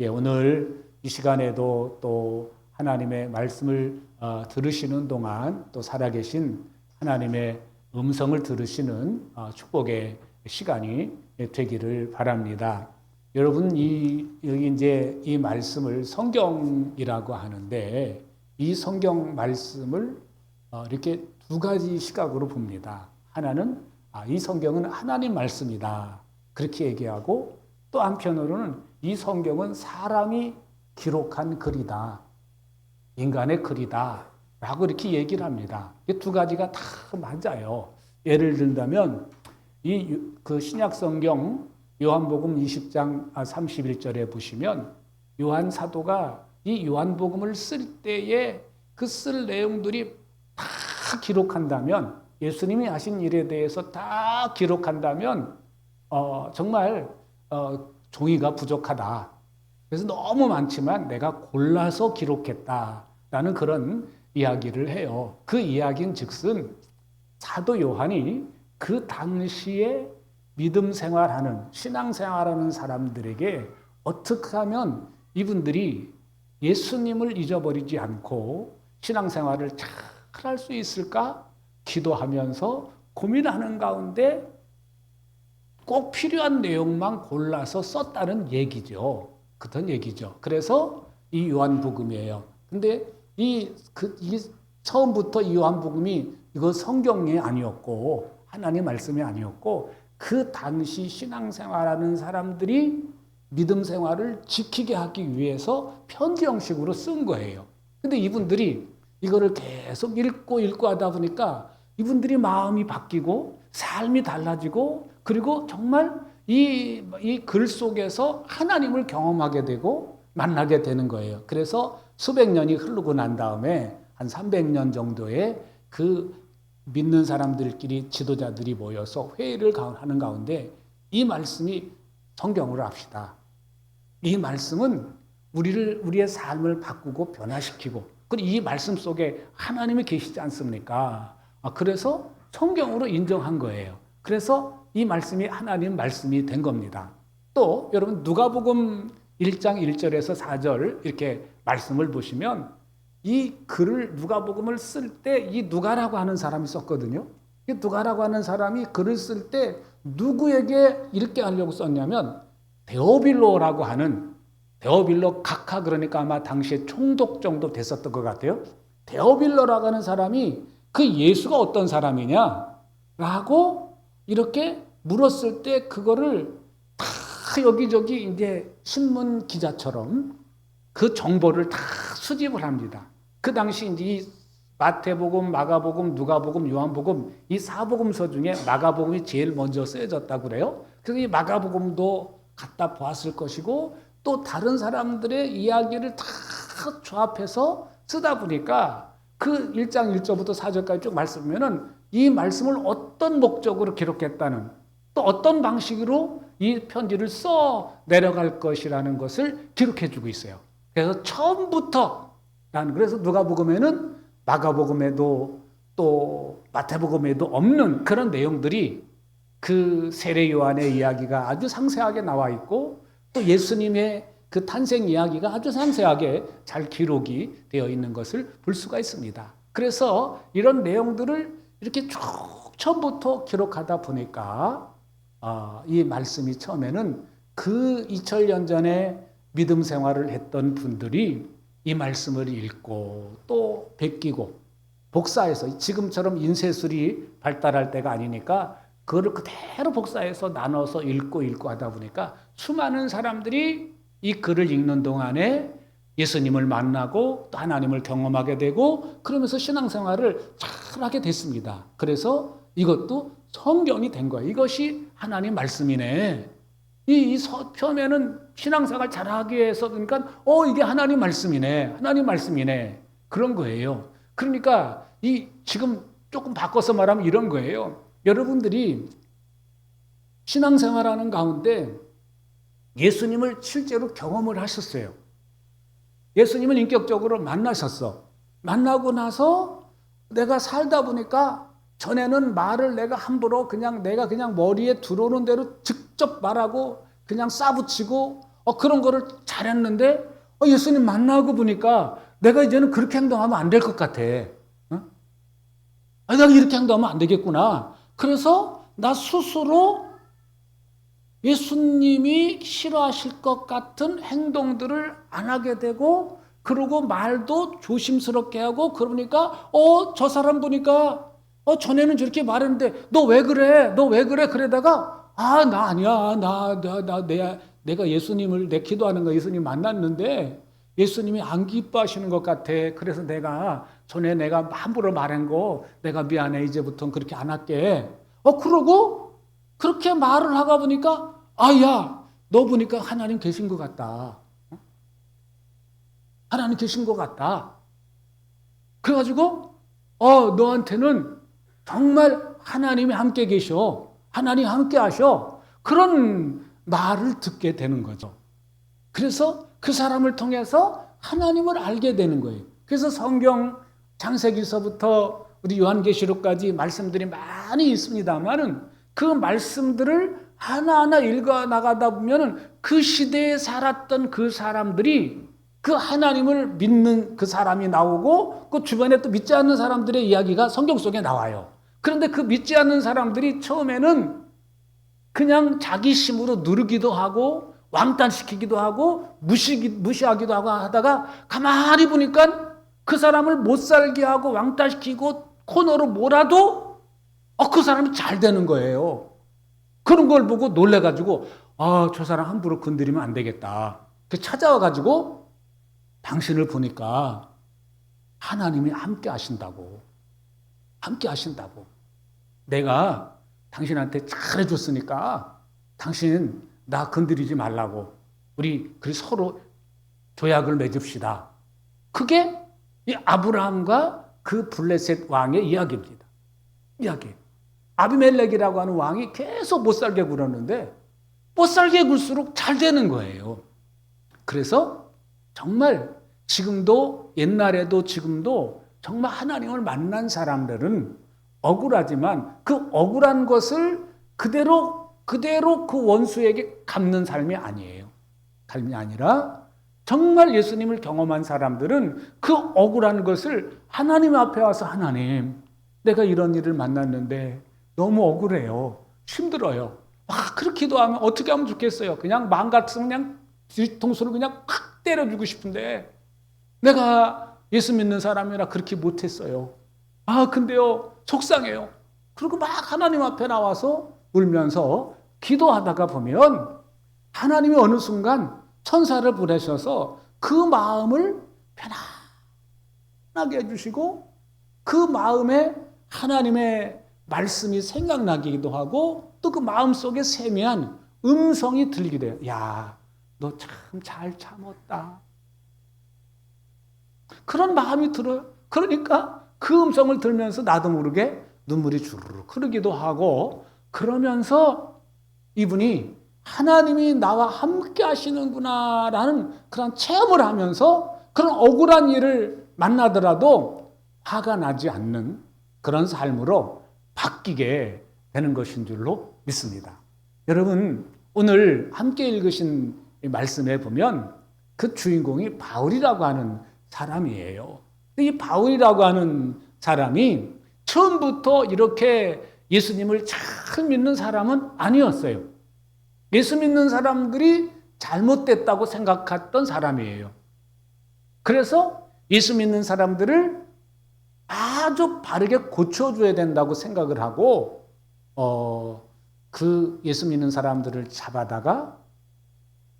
예, 오늘 이 시간에도 또 하나님의 말씀을 어, 들으시는 동안 또 살아계신 하나님의 음성을 들으시는 어, 축복의 시간이 되기를 바랍니다. 여러분 이 여기 이제 이 말씀을 성경이라고 하는데 이 성경 말씀을 어, 이렇게 두 가지 시각으로 봅니다. 하나는 아, 이 성경은 하나님 말씀이다. 그렇게 얘기하고 또 한편으로는 이 성경은 사람이 기록한 글이다. 인간의 글이다. 라고 이렇게 얘기를 합니다. 이 두 가지가 다 맞아요. 예를 들자면 이 그 신약 성경 요한복음 20장 31절에 보시면 요한 사도가 이 요한복음을 쓸 때에 그 쓸 내용들이 다 기록한다면 예수님이 하신 일에 대해서 다 기록한다면 어, 정말 어, 종이가 부족하다. 그래서 너무 많지만 내가 골라서 기록했다라는 그런 이야기를 해요. 그 이야기는 즉슨 사도 요한이 그 당시에 믿음 생활하는 신앙 생활하는 사람들에게 어떻게 하면 이분들이 예수님을 잊어버리지 않고 신앙 생활을 잘 할 수 있을까 기도하면서 고민하는 가운데 꼭 필요한 내용만 골라서 썼다는 얘기죠. 그런 얘기죠. 그래서 이 요한복음이에요. 근데 이, 그, 이 처음부터 이 요한복음이 이거 성경이 아니었고 하나님 말씀이 아니었고 그 당시 신앙생활하는 사람들이 믿음 생활을 지키게 하기 위해서 편지 형식으로 쓴 거예요. 근데 이분들이 이거를 계속 읽고 읽고 하다 보니까 이분들이 마음이 바뀌고 삶이 달라지고 그리고 정말 이 이 글 속에서 하나님을 경험하게 되고 만나게 되는 거예요. 그래서 수백 년이 흐르고 난 다음에 한 300년 정도의 그 믿는 사람들끼리 지도자들이 모여서 회의를 하는 가운데 이 말씀이 성경으로 합시다. 이 말씀은 우리를 우리의 삶을 바꾸고 변화시키고 그리고 이 말씀 속에 하나님이 계시지 않습니까? 아, 그래서 성경으로 인정한 거예요. 그래서 이 말씀이 하나님 말씀이 된 겁니다. 또 여러분 누가복음 1장 1절에서 4절 이렇게 말씀을 보시면 이 글을 누가복음을 쓸 때 이 누가라고 하는 사람이 썼거든요. 이 누가라고 하는 사람이 글을 쓸 때 누구에게 읽게 하려고 썼냐면 데오빌로라고 하는 데오빌로 각하 그러니까 아마 당시에 총독 정도 됐었던 것 같아요. 데오빌로라고 하는 사람이 그 예수가 어떤 사람이냐 라고 이렇게 물었을 때 그거를 다 여기저기 이제 신문 기자처럼 그 정보를 다 수집을 합니다. 그 당시 이제 이 마태복음, 마가복음, 누가복음, 요한복음 이 사복음서 중에 마가복음이 제일 먼저 쓰여졌다고 그래요. 그래서 이 마가복음도 갖다 보았을 것이고 또 다른 사람들의 이야기를 다 조합해서 쓰다 보니까 그 1장 1절부터 4절까지 쭉 말씀하면은 이 말씀을 어떤 목적으로 기록했다는 또 어떤 방식으로 이 편지를 써 내려갈 것이라는 것을 기록해 주고 있어요. 그래서 처음부터 나는 그래서 누가복음에는 마가복음에도 또 마태복음에도 없는 그런 내용들이 그 세례 요한의 이야기가 아주 상세하게 나와 있고 또 예수님의 그 탄생 이야기가 아주 상세하게 잘 기록이 되어 있는 것을 볼 수가 있습니다. 그래서 이런 내용들을 이렇게 쭉 처음부터 기록하다 보니까 어, 이 말씀이 처음에는 그 2000년 전에 믿음 생활을 했던 분들이 이 말씀을 읽고 또 베끼고 복사해서 지금처럼 인쇄술이 발달할 때가 아니니까 그거를 그대로 복사해서 나눠서 읽고 읽고 하다 보니까 수많은 사람들이 이 글을 읽는 동안에 예수님을 만나고 또 하나님을 경험하게 되고 그러면서 신앙생활을 잘하게 됐습니다. 그래서 이것도 성경이 된 거예요. 이것이 하나님 말씀이네. 이, 이 처음에는 신앙생활 잘하기 위해서 그러니까 어 이게 하나님 말씀이네. 하나님 말씀이네. 그런 거예요. 그러니까 이 지금 조금 바꿔서 말하면 이런 거예요. 여러분들이 신앙생활하는 가운데 예수님을 실제로 경험을 하셨어요. 예수님을 인격적으로 만나셨어. 만나고 나서 내가 살다 보니까 전에는 말을 내가 함부로 그냥 내가 그냥 머리에 들어오는 대로 직접 말하고 그냥 싸붙이고 어, 그런 거를 잘했는데 어, 예수님 만나고 보니까 내가 이제는 그렇게 행동하면 안 될 것 같아. 어? 아, 내가 이렇게 행동하면 안 되겠구나. 그래서 나 스스로 예수님이 싫어하실 것 같은 행동들을 안 하게 되고 그러고 말도 조심스럽게 하고 그러니까 어 저 사람 보니까 어 전에는 저렇게 말했는데 너 왜 그래? 너 왜 그래? 그러다가 아 나 아니야. 나 나 나 내가 내가 예수님을 내 기도하는 거 예수님 만났는데 예수님이 안 기뻐하시는 것 같아. 그래서 내가 전에 내가 함부로 말한 거 내가 미안해. 이제부터는 그렇게 안 할게. 어 그러고 그렇게 말을 하다 보니까 아야 너 보니까 하나님 계신 것 같다 하나님 계신 것 같다. 그래가지고, 어, 너한테는 정말 하나님이 함께 계셔. 하나님 함께 하셔. 그런 말을 듣게 되는 거죠. 그래서 그 사람을 통해서 하나님을 알게 되는 거예요. 그래서 성경 창세기서부터 우리 요한계시록까지 말씀들이 많이 있습니다만은 그 말씀들을 하나하나 읽어 나가다 보면은 그 시대에 살았던 그 사람들이 그 하나님을 믿는 그 사람이 나오고 그 주변에 또 믿지 않는 사람들의 이야기가 성경 속에 나와요. 그런데 그 믿지 않는 사람들이 처음에는 그냥 자기 힘으로 누르기도 하고 왕따시키기도 하고 무시, 무시하기도 하고 하다가 가만히 보니까 그 사람을 못 살게 하고 왕따시키고 코너로 몰아도 어, 그 사람이 잘 되는 거예요. 그런 걸 보고 놀래가지고 아, 저 사람 함부로 건드리면 안 되겠다. 그 찾아와가지고 당신을 보니까 하나님이 함께 하신다고. 함께 하신다고. 내가 당신한테 잘해줬으니까 당신 나 건드리지 말라고. 우리 그 서로 조약을 맺읍시다. 그게 이 아브라함과 그 블레셋 왕의 이야기입니다. 이야기. 아비멜렉이라고 하는 왕이 계속 못 살게 굴었는데 못 살게 굴수록 잘 되는 거예요. 그래서 정말 지금도 옛날에도 지금도 정말 하나님을 만난 사람들은 억울하지만 그 억울한 것을 그대로 그대로 그 원수에게 갚는 삶이 아니에요. 삶이 아니라 정말 예수님을 경험한 사람들은 그 억울한 것을 하나님 앞에 와서 하나님 내가 이런 일을 만났는데 너무 억울해요. 힘들어요. 아, 그렇게 기도하면 어떻게 하면 좋겠어요. 그냥 마음 같으면 그냥 뒤통수를 그냥 팍 때려주고 싶은데 내가 예수 믿는 사람이라 그렇게 못했어요. 아, 근데요, 속상해요. 그리고 막 하나님 앞에 나와서 울면서 기도하다가 보면 하나님이 어느 순간 천사를 보내셔서 그 마음을 편안하게 해주시고 그 마음에 하나님의 말씀이 생각나기도 하고 또 그 마음 속에 세미한 음성이 들리게 돼요. 야, 너 참 잘 참았다. 그런 마음이 들어요. 그러니까 그 음성을 들면서 나도 모르게 눈물이 주르륵 흐르기도 하고 그러면서 이분이 하나님이 나와 함께 하시는구나 라는 그런 체험을 하면서 그런 억울한 일을 만나더라도 화가 나지 않는 그런 삶으로 바뀌게 되는 것인 줄로 믿습니다. 여러분, 오늘 함께 읽으신 말씀에 보면 그 주인공이 바울이라고 하는 사람이에요. 이 바울이라고 하는 사람이 처음부터 이렇게 예수님을 잘 믿는 사람은 아니었어요. 예수 믿는 사람들이 잘못됐다고 생각했던 사람이에요. 그래서 예수 믿는 사람들을 아주 바르게 고쳐줘야 된다고 생각을 하고, 어, 그 예수 믿는 사람들을 잡아다가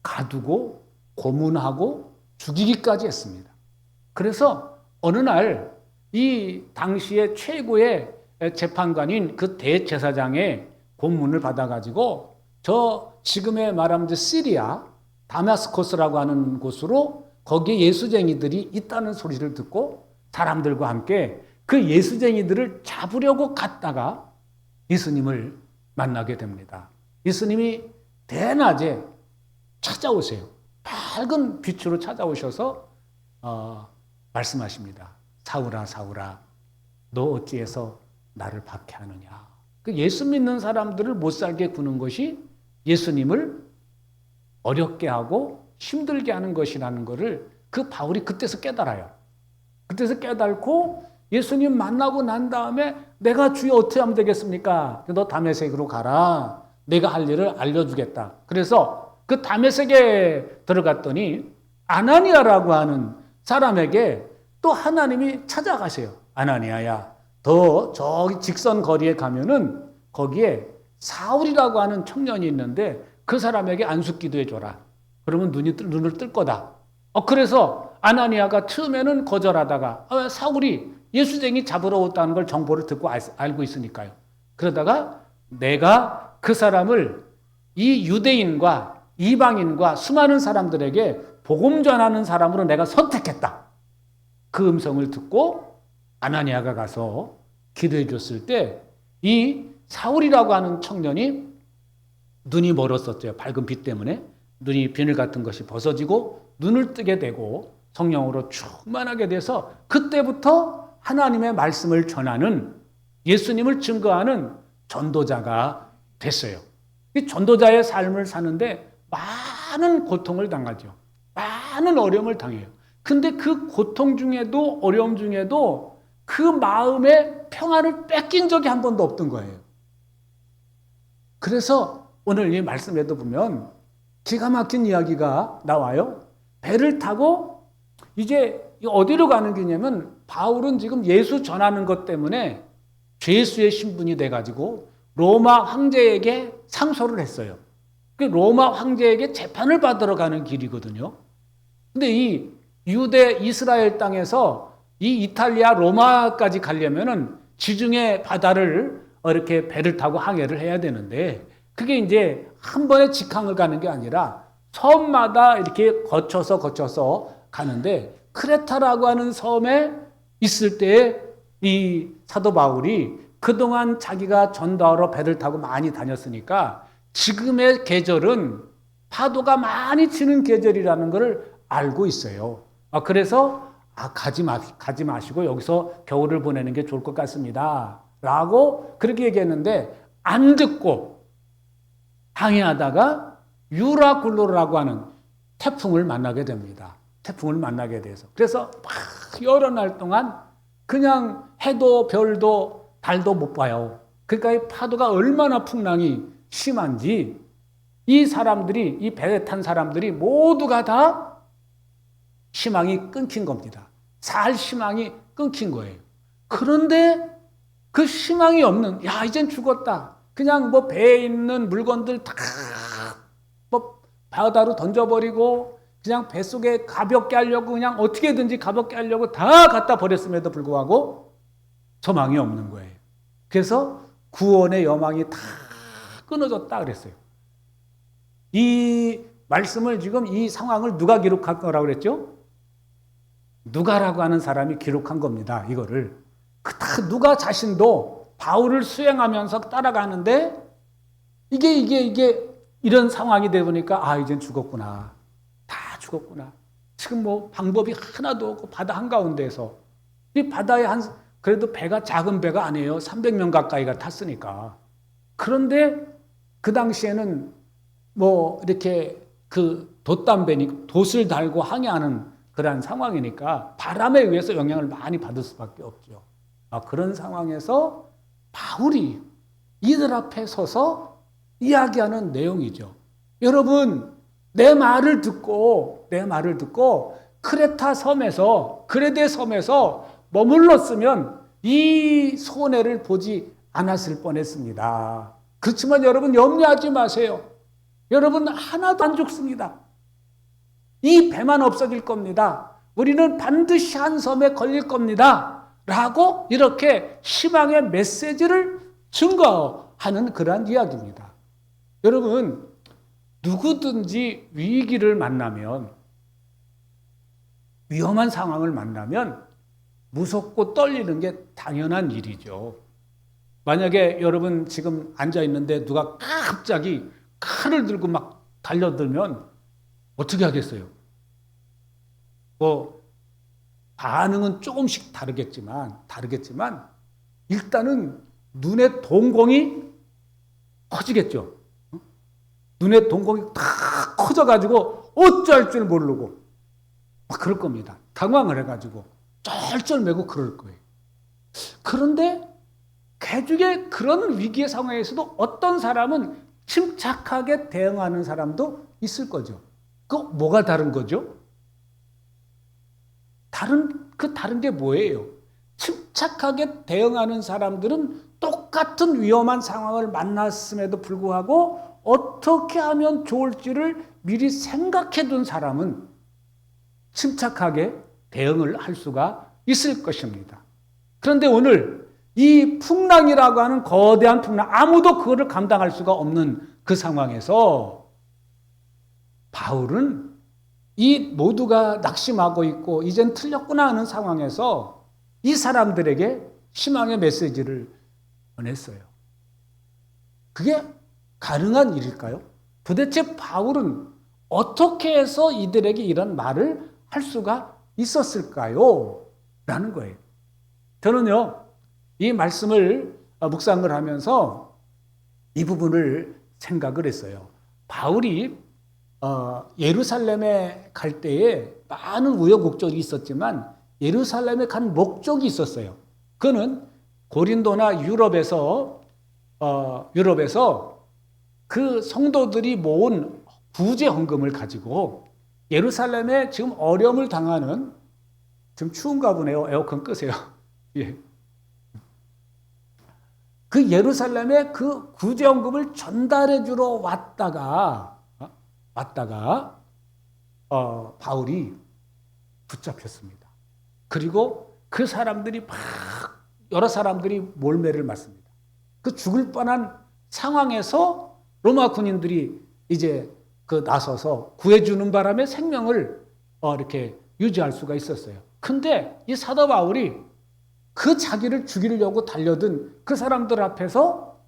가두고 고문하고 죽이기까지 했습니다. 그래서 어느 날 이 당시의 최고의 재판관인 그 대제사장의 고문을 받아가지고 저 지금의 말하면 시리아 다마스코스라고 하는 곳으로 거기에 예수쟁이들이 있다는 소리를 듣고 사람들과 함께 그 예수쟁이들을 잡으려고 갔다가 예수님을 만나게 됩니다. 예수님이 대낮에 찾아오세요. 밝은 빛으로 찾아오셔서 어, 말씀하십니다. 사울아 사울아 너 어찌해서 나를 박해하느냐. 그 예수 믿는 사람들을 못 살게 구는 것이 예수님을 어렵게 하고 힘들게 하는 것이라는 것을 그 바울이 그때서 깨달아요. 그때서 깨달고 예수님 만나고 난 다음에 내가 주여 어떻게 하면 되겠습니까? 너 다메섹으로 가라. 내가 할 일을 알려주겠다. 그래서 그 다메섹에 들어갔더니 아나니아라고 하는 사람에게 또 하나님이 찾아가세요. 아나니아야, 더 저기 직선 거리에 가면은 거기에 사울이라고 하는 청년이 있는데 그 사람에게 안수 기도해 줘라. 그러면 눈이 뜰- 눈을 뜰 거다. 어 그래서 아나니아가 처음에는 거절하다가 아, 사울이 예수쟁이 잡으러 왔다는 걸 정보를 듣고 알, 알고 있으니까요. 그러다가 내가 그 사람을 이 유대인과 이방인과 수많은 사람들에게 복음 전하는 사람으로 내가 선택했다. 그 음성을 듣고 아나니아가 가서 기도해 줬을 때 이 사울이라고 하는 청년이 눈이 멀었었죠. 밝은 빛 때문에 눈이 비늘 같은 것이 벗어지고 눈을 뜨게 되고 성령으로 충만하게 돼서 그때부터 하나님의 말씀을 전하는 예수님을 증거하는 전도자가 됐어요. 이 전도자의 삶을 사는데 많은 고통을 당하죠. 많은 어려움을 당해요. 근데 그 고통 중에도 어려움 중에도 그 마음의 평안을 뺏긴 적이 한 번도 없던 거예요. 그래서 오늘 이 말씀에도 보면 기가 막힌 이야기가 나와요. 배를 타고 이제 어디로 가는 길이냐면 바울은 지금 예수 전하는 것 때문에 죄수의 신분이 돼가지고 로마 황제에게 상소를 했어요. 그 로마 황제에게 재판을 받으러 가는 길이거든요. 근데 이 유대 이스라엘 땅에서 이 이탈리아 로마까지 가려면은 지중해 바다를 이렇게 배를 타고 항해를 해야 되는데 그게 이제 한 번에 직항을 가는 게 아니라 섬마다 이렇게 거쳐서 거쳐서 가는데 크레타라고 하는 섬에 있을 때이 사도 바울이 그동안 자기가 전도하러 배를 타고 많이 다녔으니까 지금의 계절은 파도가 많이 치는 계절이라는 것을 알고 있어요. 아, 그래서 아, 가지 마, 가지 마시고 여기서 겨울을 보내는 게 좋을 것 같습니다. 라고 그렇게 얘기했는데 안 듣고 항해하다가 유라굴로라고 하는 태풍을 만나게 됩니다. 태풍을 만나게 돼서. 그래서 막 여러 날 동안 그냥 해도 별도 달도 못 봐요. 그러니까 이 파도가 얼마나 풍랑이 심한지 이 사람들이 이 배에 탄 사람들이 모두가 다 희망이 끊긴 겁니다. 살 희망이 끊긴 거예요. 그런데 그 희망이 없는 야 이젠 죽었다. 그냥 뭐 배에 있는 물건들 다 뭐 바다로 던져버리고 그냥 뱃속에 가볍게 하려고 그냥 어떻게든지 가볍게 하려고 다 갖다 버렸음에도 불구하고 소망이 없는 거예요. 그래서 구원의 여망이 다 끊어졌다 그랬어요. 이 말씀을 지금 이 상황을 누가 기록할 거라고 그랬죠? 누가라고 하는 사람이 기록한 겁니다. 이거를. 그 누가 자신도 바울을 수행하면서 따라가는데 이게 이게 이게 이런 상황이 돼 보니까 아 이젠 죽었구나. 다 죽었구나. 지금 뭐 방법이 하나도 없고 바다 한가운데서 이 바다에 한 그래도 배가 작은 배가 아니에요. 300명 가까이가 탔으니까. 그런데 그 당시에는 뭐 이렇게 그 돛담배니 돛을 달고 항해하는 그러한 상황이니까 바람에 의해서 영향을 많이 받을 수밖에 없죠. 아, 그런 상황에서 바울이 이들 앞에 서서 이야기하는 내용이죠. 여러분, 내 말을 듣고, 내 말을 듣고, 크레타 섬에서, 크레데 섬에서 머물렀으면 이 손해를 보지 않았을 뻔 했습니다. 그렇지만 여러분, 염려하지 마세요. 여러분, 하나도 안 죽습니다. 이 배만 없어질 겁니다. 우리는 반드시 한 섬에 걸릴 겁니다. 라고 이렇게 희망의 메시지를 증거하는 그러한 이야기입니다. 여러분, 누구든지 위기를 만나면, 위험한 상황을 만나면 무섭고 떨리는 게 당연한 일이죠. 만약에 여러분 지금 앉아 있는데 누가 갑자기 칼을 들고 막 달려들면 어떻게 하겠어요? 뭐 반응은 조금씩 다르겠지만 다르겠지만 일단은 눈의 동공이 커지겠죠. 눈의 동공이 다 커져가지고 어쩔 줄 모르고 막 그럴 겁니다. 당황을 해가지고 쩔쩔매고 그럴 거예요. 그런데 개죽의 그런 위기의 상황에서도 어떤 사람은 침착하게 대응하는 사람도 있을 거죠. 그 뭐가 다른 거죠? 다른 그 다른 게 뭐예요? 침착하게 대응하는 사람들은 똑같은 위험한 상황을 만났음에도 불구하고 어떻게 하면 좋을지를 미리 생각해 둔 사람은 침착하게 대응을 할 수가 있을 것입니다. 그런데 오늘 이 풍랑이라고 하는 거대한 풍랑, 아무도 그거를 감당할 수가 없는 그 상황에서 바울은 이 모두가 낙심하고 있고 이젠 틀렸구나 하는 상황에서 이 사람들에게 희망의 메시지를 전했어요. 그게 가능한 일일까요? 도대체 바울은 어떻게 해서 이들에게 이런 말을 할 수가 있었을까요? 라는 거예요. 저는요, 이 말씀을 묵상을 하면서 이 부분을 생각을 했어요. 바울이 어, 예루살렘에 갈 때에 많은 우여곡절이 있었지만 예루살렘에 간 목적이 있었어요. 그는 고린도나 유럽에서 어, 유럽에서 그 성도들이 모은 부재 헌금을 가지고 예루살렘에 지금 어려움을 당하는 지금 추운가 보네요. 에어컨 끄세요. 예. 그 예루살렘에 그 구제 헌금을 전달해 주러 왔다가 어? 왔다가 어, 바울이 붙잡혔습니다. 그리고 그 사람들이 막 여러 사람들이 몰매를 맞습니다. 그 죽을 뻔한 상황에서 로마 군인들이 이제 그 나서서 구해주는 바람에 생명을 어, 이렇게 유지할 수가 있었어요. 근데 이 사도 바울이 그 자기를 죽이려고 달려든 그 사람들 앞에서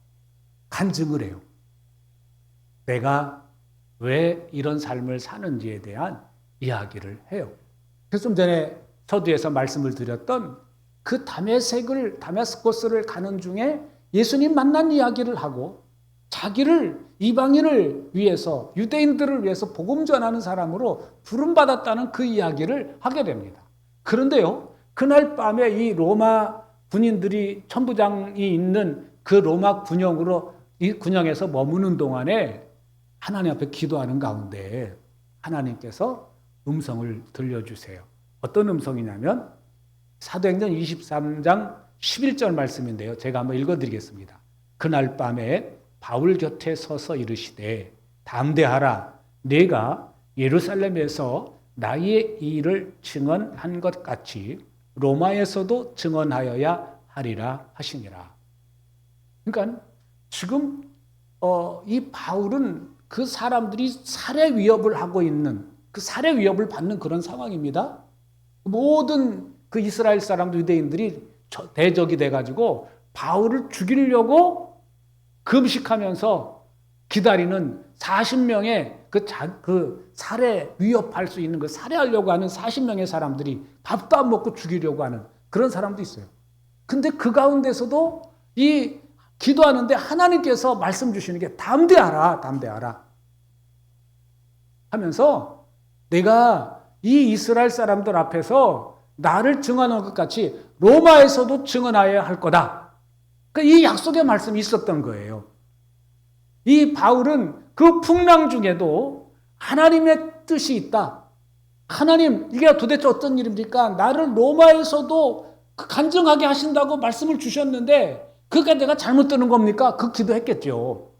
간증을 해요. 내가 왜 이런 삶을 사는지에 대한 이야기를 해요. 그래서 좀 전에 서두에서 말씀을 드렸던 그 다메섹을 다메스코스를 가는 중에 예수님 만난 이야기를 하고 자기를 이방인을 위해서 유대인들을 위해서 복음 전하는 사람으로 부름 받았다는 그 이야기를 하게 됩니다. 그런데요. 그날 밤에 이 로마 군인들이 천부장이 있는 그 로마 군영으로 이 군영에서 머무는 동안에 하나님 앞에 기도하는 가운데 하나님께서 음성을 들려주세요. 어떤 음성이냐면 사도행전 23장 11절 말씀인데요. 제가 한번 읽어드리겠습니다. 그날 밤에 바울 곁에 서서 이르시되 담대하라 내가 예루살렘에서 나의 일을 증언한 것 같이 로마에서도 증언하여야 하리라 하시니라. 그러니까 지금 어, 이 바울은 그 사람들이 살해 위협을 하고 있는 그 살해 위협을 받는 그런 상황입니다. 모든 그 이스라엘 사람들 유대인들이 대적이 돼가지고 바울을 죽이려고 금식하면서 기다리는 40명의 그, 자, 그 살해 위협할 수 있는 그 살해하려고 하는 40명의 사람들이 밥도 안 먹고 죽이려고 하는 그런 사람도 있어요. 근데 그 가운데서도 이 기도하는데 하나님께서 말씀 주시는 게 담대하라, 담대하라. 하면서 내가 이 이스라엘 사람들 앞에서 나를 증언한 것 같이 로마에서도 증언하여야 할 거다. 그러니까 이 약속의 말씀이 있었던 거예요. 이 바울은 그 풍랑 중에도 하나님의 뜻이 있다. 하나님, 이게 도대체 어떤 일입니까? 나를 로마에서도 그 간증하게 하신다고 말씀을 주셨는데, 그가 내가 잘못 드는 겁니까? 그 기도했겠죠.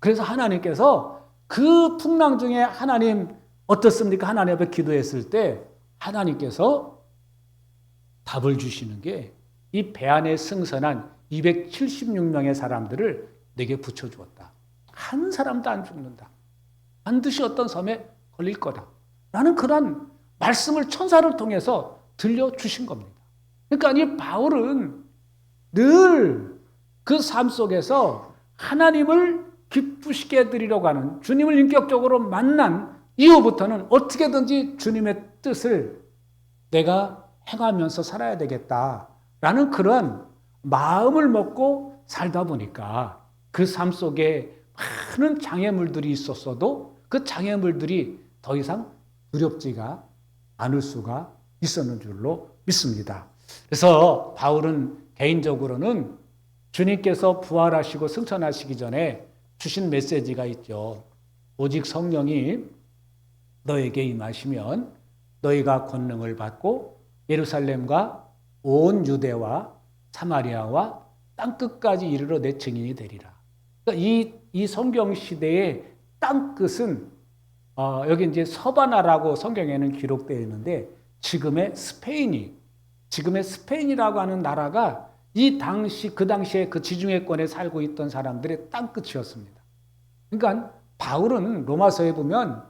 그래서 하나님께서 그 풍랑 중에 하나님 어떻습니까? 하나님 앞에 기도했을 때 하나님께서 답을 주시는 게 이 배 안에 승선한 276명의 사람들을 내게 붙여주었다. 한 사람도 안 죽는다. 반드시 어떤 섬에 걸릴 거다. 라는 그런 말씀을 천사를 통해서 들려주신 겁니다. 그러니까 이 바울은 늘 그 삶 속에서 하나님을 기쁘시게 해드리려고 하는 주님을 인격적으로 만난 이후부터는 어떻게든지 주님의 뜻을 내가 행하면서 살아야 되겠다라는 그런 마음을 먹고 살다 보니까 그 삶 속에 많은 장애물들이 있었어도 그 장애물들이 더 이상 두렵지가 않을 수가 있었는 줄로 믿습니다. 그래서 바울은 개인적으로는 주님께서 부활하시고 승천하시기 전에 주신 메시지가 있죠. 오직 성령이 너에게 임하시면 너희가 권능을 받고 예루살렘과 온 유대와 사마리아와 땅 끝까지 이르러 내 증인이 되리라. 그러니까 이, 이 성경 시대의 땅 끝은 어, 여기 이제 서바나라고 성경에는 기록되어 있는데 지금의 스페인이 지금의 스페인이라고 하는 나라가 이 당시 그 당시에 그 지중해권에 살고 있던 사람들의 땅 끝이었습니다. 그러니까 바울은 로마서에 보면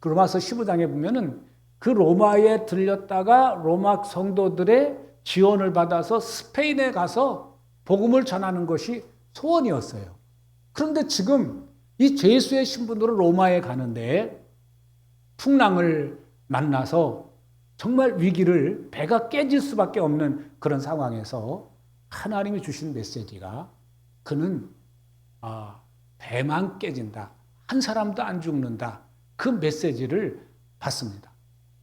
그 로마서 15장에 보면은 그 로마에 들렸다가 로마 성도들의 지원을 받아서 스페인에 가서 복음을 전하는 것이 소원이었어요. 그런데 지금 이 죄수의 신분으로 로마에 가는데 풍랑을 만나서 정말 위기를 배가 깨질 수밖에 없는 그런 상황에서 하나님이 주신 메시지가 그는 아, 배만 깨진다. 한 사람도 안 죽는다. 그 메시지를 받습니다.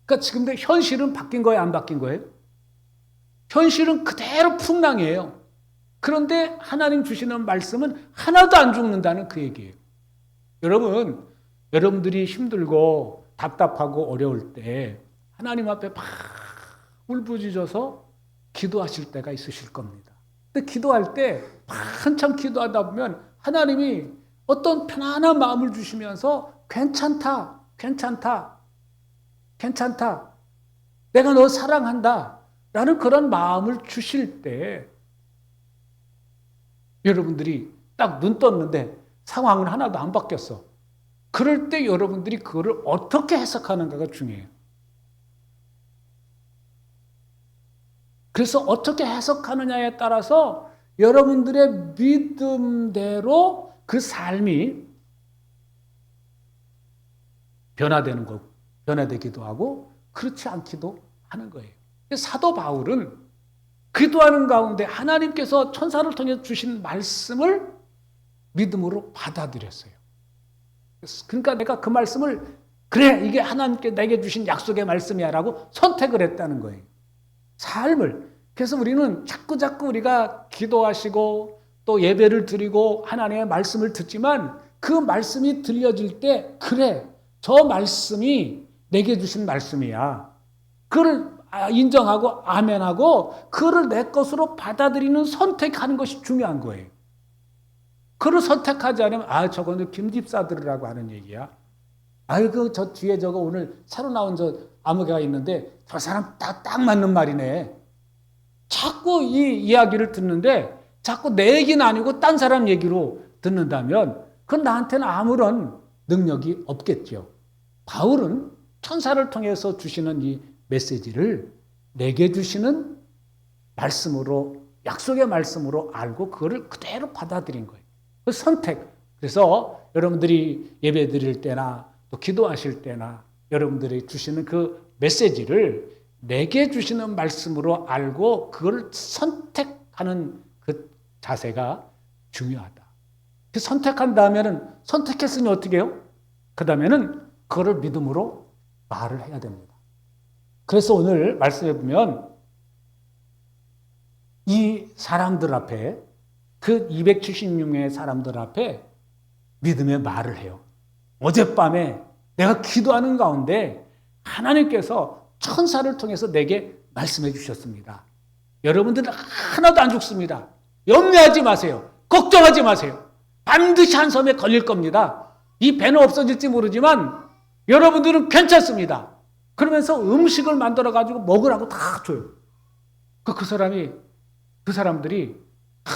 그러니까 지금 현실은 바뀐 거예요, 안 바뀐 거예요? 현실은 그대로 풍랑이에요. 그런데 하나님 주시는 말씀은 하나도 안 죽는다는 그 얘기예요. 여러분, 여러분들이 힘들고 답답하고 어려울 때 하나님 앞에 막 울부짖어서 기도하실 때가 있으실 겁니다. 근데 기도할 때 한참 기도하다 보면 하나님이 어떤 편안한 마음을 주시면서 괜찮다, 괜찮다, 괜찮다. 내가 너 사랑한다. 라는 그런 마음을 주실 때 여러분들이 딱 눈 떴는데 상황은 하나도 안 바뀌었어. 그럴 때 여러분들이 그거를 어떻게 해석하는가가 중요해요. 그래서 어떻게 해석하느냐에 따라서 여러분들의 믿음대로 그 삶이 변화되는 거, 변화되기도 하고 그렇지 않기도 하는 거예요. 사도 바울은 기도하는 가운데 하나님께서 천사를 통해 주신 말씀을 믿음으로 받아들였어요. 그러니까 내가 그 말씀을 그래 이게 하나님께 내게 주신 약속의 말씀이야라고 선택을 했다는 거예요. 삶을 그래서 우리는 자꾸 자꾸 우리가 기도하시고 또 예배를 드리고 하나님의 말씀을 듣지만 그 말씀이 들려질 때 그래 저 말씀이 내게 주신 말씀이야. 그걸 인정하고 아멘하고 그를 내 것으로 받아들이는 선택하는 것이 중요한 거예요. 그를 선택하지 않으면 아 저거는 김집사 들으라고 하는 얘기야. 아이고 저 뒤에 저거 오늘 새로 나온 저 아무개가 있는데 저 사람 딱, 딱 맞는 말이네. 자꾸 이 이야기를 듣는데 자꾸 내 얘기는 아니고 딴 사람 얘기로 듣는다면 그건 나한테는 아무런 능력이 없겠죠. 바울은 천사를 통해서 주시는 이 메시지를 내게 주시는 말씀으로 약속의 말씀으로 알고 그거를 그대로 받아들인 거예요. 그 선택. 그래서 여러분들이 예배 드릴 때나 또 기도하실 때나 여러분들이 주시는 그 메시지를 내게 주시는 말씀으로 알고 그걸 선택하는 그 자세가 중요하다. 그 선택한다면은 선택했으니 어떻게 해요? 그 다음에는 그거를 믿음으로 말을 해야 됩니다. 그래서 오늘 말씀해 보면 이 사람들 앞에 그 276명의 사람들 앞에 믿음의 말을 해요. 어젯밤에 내가 기도하는 가운데 하나님께서 천사를 통해서 내게 말씀해 주셨습니다. 여러분들은 하나도 안 죽습니다. 염려하지 마세요. 걱정하지 마세요. 반드시 한 섬에 걸릴 겁니다. 이 배는 없어질지 모르지만 여러분들은 괜찮습니다. 그러면서 음식을 만들어 가지고 먹으라고 다 줘요. 그, 그 사람이, 그 사람들이, 아,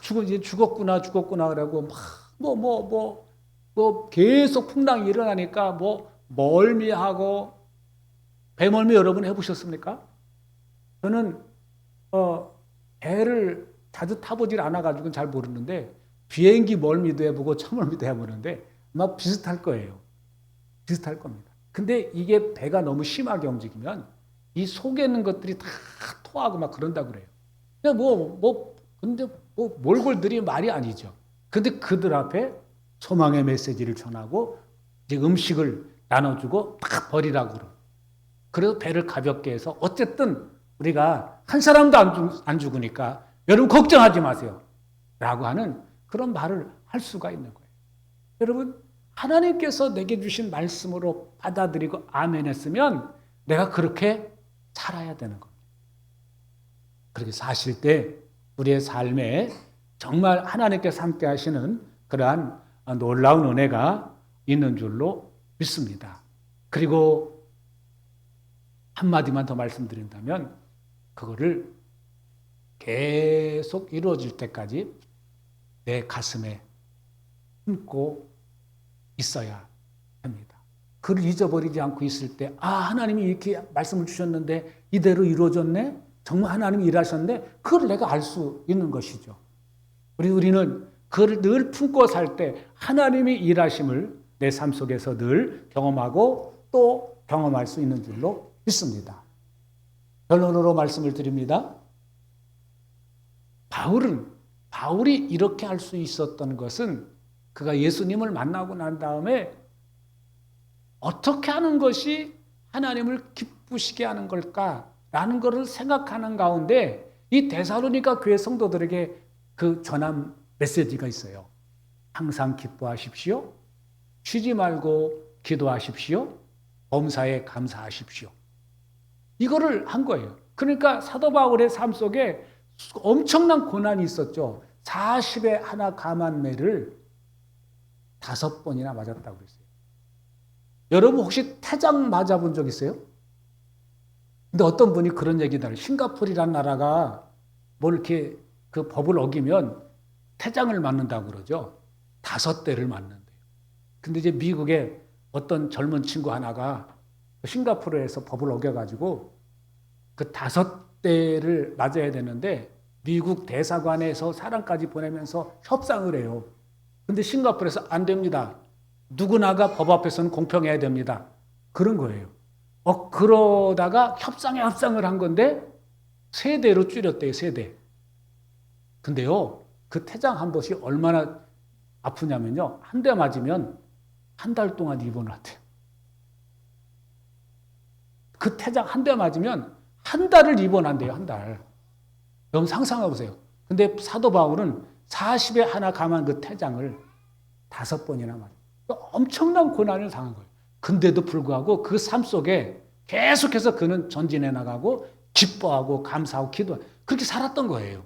죽, 이제 죽었구나, 죽었구나, 그러고, 막, 뭐, 뭐, 뭐, 뭐, 계속 풍랑이 일어나니까, 뭐, 멀미하고, 배멀미 여러분 해보셨습니까? 저는, 어, 배를 자주 타보질 않아가지고는 잘 모르는데, 비행기 멀미도 해보고, 차 멀미도 해보는데, 아마 비슷할 거예요. 비슷할 겁니다. 근데 이게 배가 너무 심하게 움직이면 이 속에 있는 것들이 다 토하고 막 그런다 그래요. 그냥 뭐, 뭐, 근데 뭐 몰골들이 말이 아니죠. 근데 그들 앞에 소망의 메시지를 전하고 이제 음식을 나눠주고 팍 버리라고 그러. 그래서 배를 가볍게 해서 어쨌든 우리가 한 사람도 안, 죽, 안 죽으니까 여러분 걱정하지 마세요. 라고 하는 그런 말을 할 수가 있는 거예요. 여러분 하나님께서 내게 주신 말씀으로 받아들이고 아멘 했으면 내가 그렇게 살아야 되는 겁니다. 그렇게 사실 때 우리의 삶에 정말 하나님께서 함께 하시는 그러한 놀라운 은혜가 있는 줄로 믿습니다. 그리고 한마디만 더 말씀드린다면 그거를 계속 이루어질 때까지 내 가슴에 품고 있어야 합니다. 그를 잊어버리지 않고 있을 때, 아, 하나님이 이렇게 말씀을 주셨는데 이대로 이루어졌네? 정말 하나님이 일하셨네? 그걸 내가 알 수 있는 것이죠. 우리, 우리는 그를 늘 품고 살 때 하나님이 일하심을 내 삶 속에서 늘 경험하고 또 경험할 수 있는 줄로 믿습니다. 결론으로 말씀을 드립니다. 바울은, 바울이 이렇게 할 수 있었던 것은 그가 예수님을 만나고 난 다음에 어떻게 하는 것이 하나님을 기쁘시게 하는 걸까라는 것을 생각하는 가운데 이 데살로니가 교회 성도들에게 그 전한 메시지가 있어요. 항상 기뻐하십시오. 쉬지 말고 기도하십시오. 범사에 감사하십시오. 이거를 한 거예요. 그러니까 사도 바울의 삶 속에 엄청난 고난이 있었죠. 40에 하나 감한매를 다섯 번이나 맞았다고 그랬어요. 여러분 혹시 태장 맞아본 적 있어요? 근데 어떤 분이 그런 얘기를 싱가포르라는 나라가 뭘 이렇게 그 법을 어기면 태장을 맞는다고 그러죠. 다섯 대를 맞는데요. 근데 이제 미국에 어떤 젊은 친구 하나가 싱가포르에서 법을 어겨가지고 그 다섯 대를 맞아야 되는데 미국 대사관에서 사람까지 보내면서 협상을 해요. 근데 싱가포르에서 안 됩니다. 누구나가 법 앞에서는 공평해야 됩니다. 그런 거예요. 어, 그러다가 협상에 협상을 한 건데 세 대로 줄였대요, 세 대. 근데요, 그 태장 한 번이 얼마나 아프냐면요. 한 대 맞으면 한 달 동안 입원을 하대요. 그 태장 한 대 맞으면 한 달을 입원한대요, 한 달. 여러분 상상해 보세요. 근데 사도 바울은 40에 하나 감한 그 태장을 다섯 번이나 맞 엄청난 고난을 당한 거예요. 근데도 불구하고 그 삶 속에 계속해서 그는 전진해 나가고 기뻐하고 감사하고 기도하고 그렇게 살았던 거예요.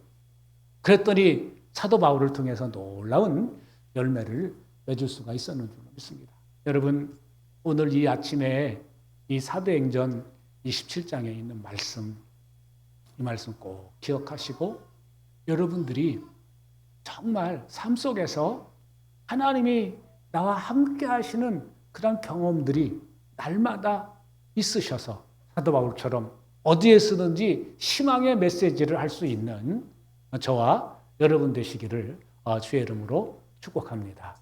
그랬더니 사도 바울을 통해서 놀라운 열매를 맺을 수가 있었는 줄 믿습니다. 여러분 오늘 이 아침에 이 사도행전 27장에 있는 말씀 이 말씀 꼭 기억하시고 여러분들이 정말 삶 속에서 하나님이 나와 함께 하시는 그런 경험들이 날마다 있으셔서 사도 바울처럼 어디에 쓰든지 희망의 메시지를 할 수 있는 저와 여러분 되시기를 어, 주의 이름으로 축복합니다.